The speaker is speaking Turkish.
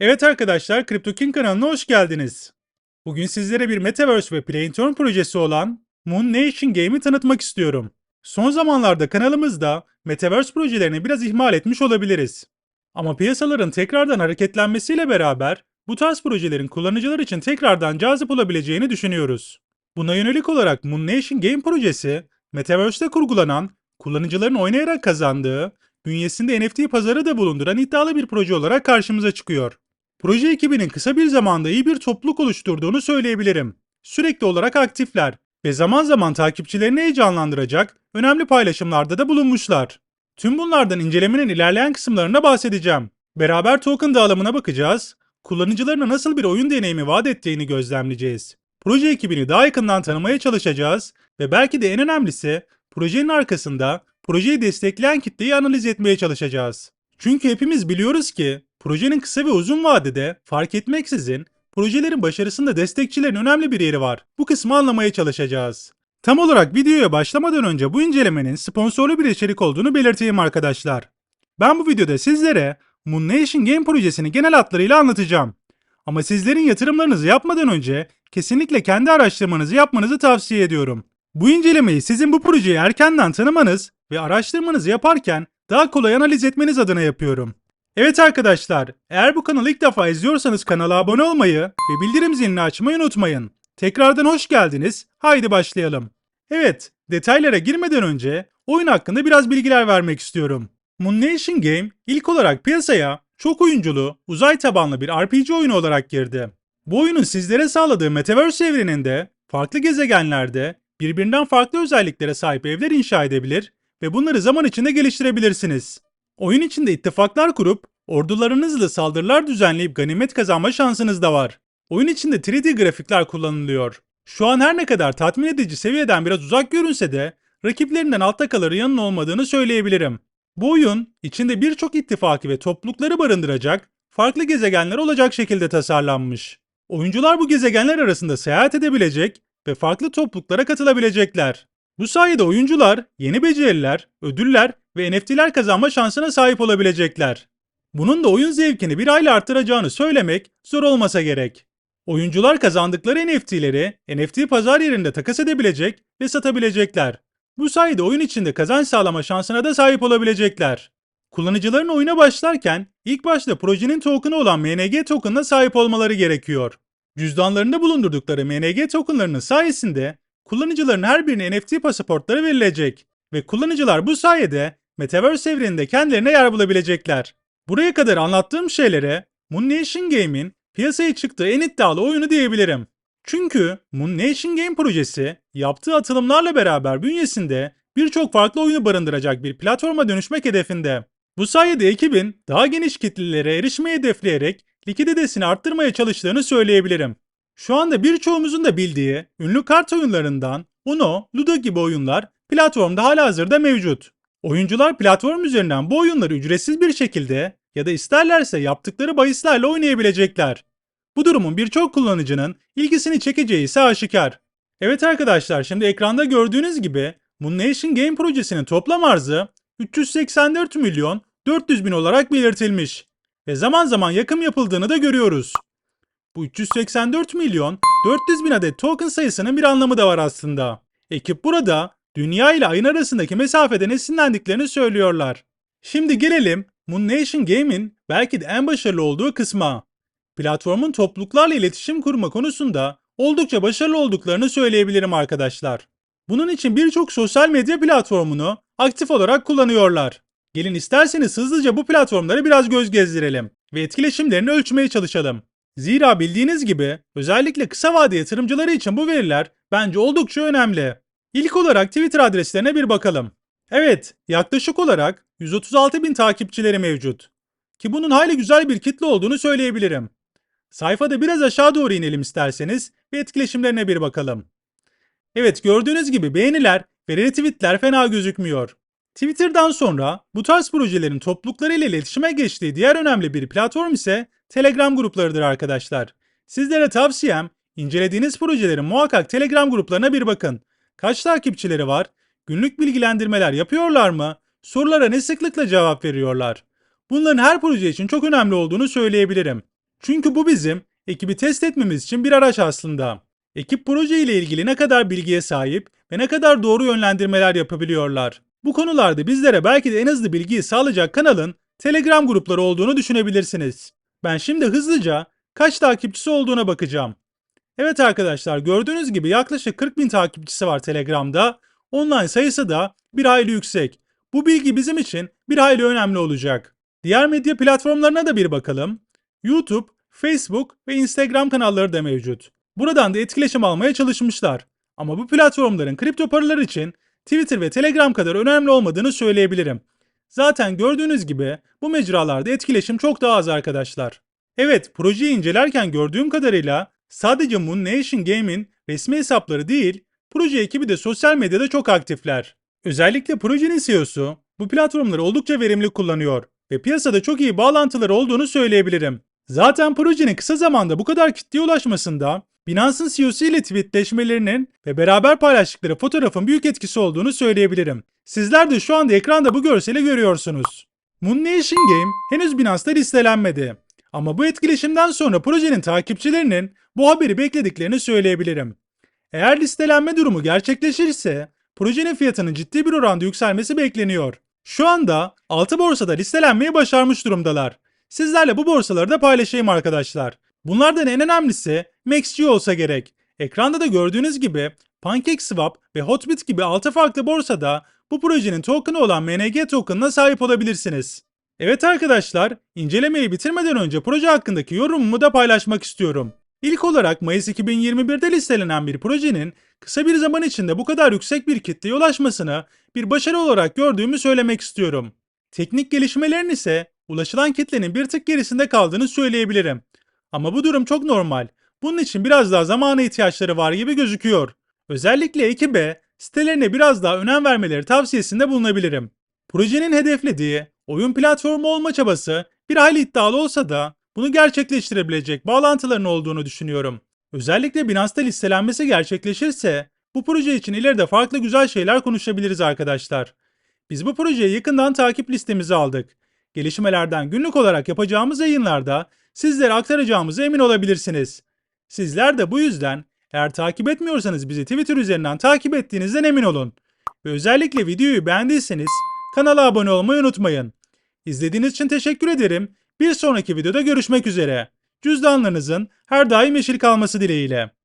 Evet arkadaşlar, CryptoKing kanalına hoş geldiniz. Bugün sizlere bir Metaverse ve Play and Turn projesi olan Moon Nation Game'i tanıtmak istiyorum. Son zamanlarda kanalımızda Metaverse projelerini biraz ihmal etmiş olabiliriz. Ama piyasaların tekrardan hareketlenmesiyle beraber bu tarz projelerin kullanıcılar için tekrardan cazip olabileceğini düşünüyoruz. Buna yönelik olarak Moon Nation Game projesi, Metaverse'te kurgulanan, kullanıcıların oynayarak kazandığı, bünyesinde NFT pazarı da bulunduran iddialı bir proje olarak karşımıza çıkıyor. Proje ekibinin kısa bir zamanda iyi bir topluluk oluşturduğunu söyleyebilirim. Sürekli olarak aktifler ve zaman zaman takipçilerini heyecanlandıracak önemli paylaşımlarda da bulunmuşlar. Tüm bunlardan incelemenin ilerleyen kısımlarına bahsedeceğim. Beraber token dağılımına bakacağız, kullanıcılarına nasıl bir oyun deneyimi vaat ettiğini gözlemleyeceğiz. Proje ekibini daha yakından tanımaya çalışacağız ve belki de en önemlisi projenin arkasında projeyi destekleyen kitleyi analiz etmeye çalışacağız. Çünkü hepimiz biliyoruz ki projenin kısa ve uzun vadede fark etmeksizin projelerin başarısında destekçilerin önemli bir yeri var. Bu kısmı anlamaya çalışacağız. Tam olarak videoya başlamadan önce bu incelemenin sponsorlu bir içerik olduğunu belirteyim arkadaşlar. Ben bu videoda sizlere Moon Nation Game projesini genel hatlarıyla anlatacağım. Ama sizlerin yatırımlarınızı yapmadan önce kesinlikle kendi araştırmanızı yapmanızı tavsiye ediyorum. Bu incelemeyi sizin bu projeyi erkenden tanımanız ve araştırmanızı yaparken daha kolay analiz etmeniz adına yapıyorum. Evet arkadaşlar, eğer bu kanalı ilk defa izliyorsanız kanala abone olmayı ve bildirim zilini açmayı unutmayın. Tekrardan hoş geldiniz. Haydi başlayalım. Evet, detaylara girmeden önce oyun hakkında biraz bilgiler vermek istiyorum. Moon Nation Game ilk olarak piyasaya çok oyunculu, uzay tabanlı bir RPG oyunu olarak girdi. Bu oyunun sizlere sağladığı Metaverse evreninde farklı gezegenlerde birbirinden farklı özelliklere sahip evler inşa edebilir ve bunları zaman içinde geliştirebilirsiniz. Oyun içinde ittifaklar kurup ordularınızla saldırılar düzenleyip ganimet kazanma şansınız da var. Oyun içinde 3D grafikler kullanılıyor. Şu an her ne kadar tatmin edici seviyeden biraz uzak görünse de rakiplerinden altta kalır yanın olmadığını söyleyebilirim. Bu oyun içinde birçok ittifakı ve toplulukları barındıracak farklı gezegenler olacak şekilde tasarlanmış. Oyuncular bu gezegenler arasında seyahat edebilecek ve farklı topluluklara katılabilecekler. Bu sayede oyuncular yeni beceriler, ödüller ve NFT'ler kazanma şansına sahip olabilecekler. Bunun da oyun zevkini bir ayla arttıracağını söylemek zor olmasa gerek. Oyuncular kazandıkları NFT'leri NFT pazar yerinde takas edebilecek ve satabilecekler. Bu sayede oyun içinde kazanç sağlama şansına da sahip olabilecekler. Kullanıcıların oyuna başlarken ilk başta projenin token'ı olan MNG token'ına sahip olmaları gerekiyor. Cüzdanlarında bulundurdukları MNG tokenlarının sayesinde kullanıcıların her birine NFT pasaportları verilecek ve kullanıcılar bu sayede Metaverse evreninde kendilerine yer bulabilecekler. Buraya kadar anlattığım şeylere Moon Nation Game'in piyasaya çıktığı en iddialı oyunu diyebilirim. Çünkü Moon Nation Game projesi yaptığı atılımlarla beraber bünyesinde birçok farklı oyunu barındıracak bir platforma dönüşmek hedefinde. Bu sayede ekibin daha geniş kitlelere erişmeyi hedefleyerek likiditesini arttırmaya çalıştığını söyleyebilirim. Şu anda birçoğumuzun da bildiği ünlü kart oyunlarından Uno, Ludo gibi oyunlar platformda halihazırda mevcut. Oyuncular platform üzerinden bu oyunları ücretsiz bir şekilde ya da isterlerse yaptıkları bahislerle oynayabilecekler. Bu durumun birçok kullanıcının ilgisini çekeceği ise aşikar. Evet arkadaşlar şimdi ekranda gördüğünüz gibi Moon Nation Game projesinin toplam arzı 384 milyon 400 bin olarak belirtilmiş ve zaman zaman yakım yapıldığını da görüyoruz. Bu 384 milyon 400 bin adet token sayısının bir anlamı da var aslında. Ekip burada dünya ile ayın arasındaki mesafeden esinlendiklerini söylüyorlar. Şimdi gelelim Moon Nation Game'in belki de en başarılı olduğu kısma. Platformun topluluklarla iletişim kurma konusunda oldukça başarılı olduklarını söyleyebilirim arkadaşlar. Bunun için birçok sosyal medya platformunu aktif olarak kullanıyorlar. Gelin isterseniz hızlıca bu platformlara biraz göz gezdirelim ve etkileşimlerini ölçmeye çalışalım. Zira bildiğiniz gibi özellikle kısa vade yatırımcıları için bu veriler bence oldukça önemli. İlk olarak Twitter adreslerine bir bakalım. Evet, yaklaşık olarak 136 bin takipçileri mevcut. Ki bunun hayli güzel bir kitle olduğunu söyleyebilirim. Sayfada biraz aşağı doğru inelim isterseniz ve etkileşimlerine bir bakalım. Evet gördüğünüz gibi beğeniler ve retweetler fena gözükmüyor. Twitter'dan sonra bu tarz projelerin topluluklarıyla iletişime geçtiği diğer önemli bir platform ise Telegram gruplarıdır arkadaşlar. Sizlere tavsiyem incelediğiniz projelerin muhakkak Telegram gruplarına bir bakın. Kaç takipçileri var? Günlük bilgilendirmeler yapıyorlar mı? Sorulara ne sıklıkla cevap veriyorlar? Bunların her proje için çok önemli olduğunu söyleyebilirim. Çünkü bu bizim ekibi test etmemiz için bir araç aslında. Ekip proje ile ilgili ne kadar bilgiye sahip ve ne kadar doğru yönlendirmeler yapabiliyorlar. Bu konularda bizlere belki de en hızlı bilgiyi sağlayacak kanalın Telegram grupları olduğunu düşünebilirsiniz. Ben şimdi hızlıca kaç takipçisi olduğuna bakacağım. Evet arkadaşlar gördüğünüz gibi yaklaşık 40 bin takipçisi var Telegram'da. Online sayısı da bir hayli yüksek. Bu bilgi bizim için bir hayli önemli olacak. Diğer medya platformlarına da bir bakalım. YouTube, Facebook ve Instagram kanalları da mevcut. Buradan da etkileşim almaya çalışmışlar. Ama bu platformların kripto paralar için Twitter ve Telegram kadar önemli olmadığını söyleyebilirim. Zaten gördüğünüz gibi bu mecralarda etkileşim çok daha az arkadaşlar. Evet, projeyi incelerken gördüğüm kadarıyla sadece Moon Nation Game'in resmi hesapları değil, proje ekibi de sosyal medyada çok aktifler. Özellikle projenin CEO'su bu platformları oldukça verimli kullanıyor ve piyasada çok iyi bağlantıları olduğunu söyleyebilirim. Zaten projenin kısa zamanda bu kadar kitleye ulaşmasında Binance'ın CEO'su ile tweetleşmelerinin ve beraber paylaştıkları fotoğrafın büyük etkisi olduğunu söyleyebilirim. Sizler de şu anda ekranda bu görseli görüyorsunuz. Moon Nation Game henüz Binance'da listelenmedi. Ama bu etkileşimden sonra projenin takipçilerinin bu haberi beklediklerini söyleyebilirim. Eğer listelenme durumu gerçekleşirse projenin fiyatının ciddi bir oranda yükselmesi bekleniyor. Şu anda 6 borsada listelenmeyi başarmış durumdalar. Sizlerle bu borsaları da paylaşayım arkadaşlar. Bunlardan en önemlisi MaxG olsa gerek. Ekranda da gördüğünüz gibi PancakeSwap ve Hotbit gibi 6 farklı borsada bu projenin token'ı olan MNG token'ına sahip olabilirsiniz. Evet arkadaşlar, incelemeyi bitirmeden önce proje hakkındaki yorumumu da paylaşmak istiyorum. İlk olarak Mayıs 2021'de listelenen bir projenin kısa bir zaman içinde bu kadar yüksek bir kitleye ulaşmasını bir başarı olarak gördüğümü söylemek istiyorum. Teknik gelişmelerin ise ulaşılan kitlenin bir tık gerisinde kaldığını söyleyebilirim. Ama bu durum çok normal. Bunun için biraz daha zamana ihtiyaçları var gibi gözüküyor. Özellikle ekibe sitelerine biraz daha önem vermeleri tavsiyesinde bulunabilirim. Projenin hedeflediği oyun platformu olma çabası bir hayli iddialı olsa da bunu gerçekleştirebilecek bağlantıların olduğunu düşünüyorum. Özellikle Binance'da listelenmesi gerçekleşirse bu proje için ileride farklı güzel şeyler konuşabiliriz arkadaşlar. Biz bu projeyi yakından takip listemize aldık. Gelişmelerden günlük olarak yapacağımız yayınlarda sizlere aktaracağımıza emin olabilirsiniz. Sizler de bu yüzden eğer takip etmiyorsanız bizi Twitter üzerinden takip ettiğinizden emin olun. Ve özellikle videoyu beğendiyseniz kanala abone olmayı unutmayın. İzlediğiniz için teşekkür ederim. Bir sonraki videoda görüşmek üzere. Cüzdanlarınızın her daim yeşil kalması dileğiyle.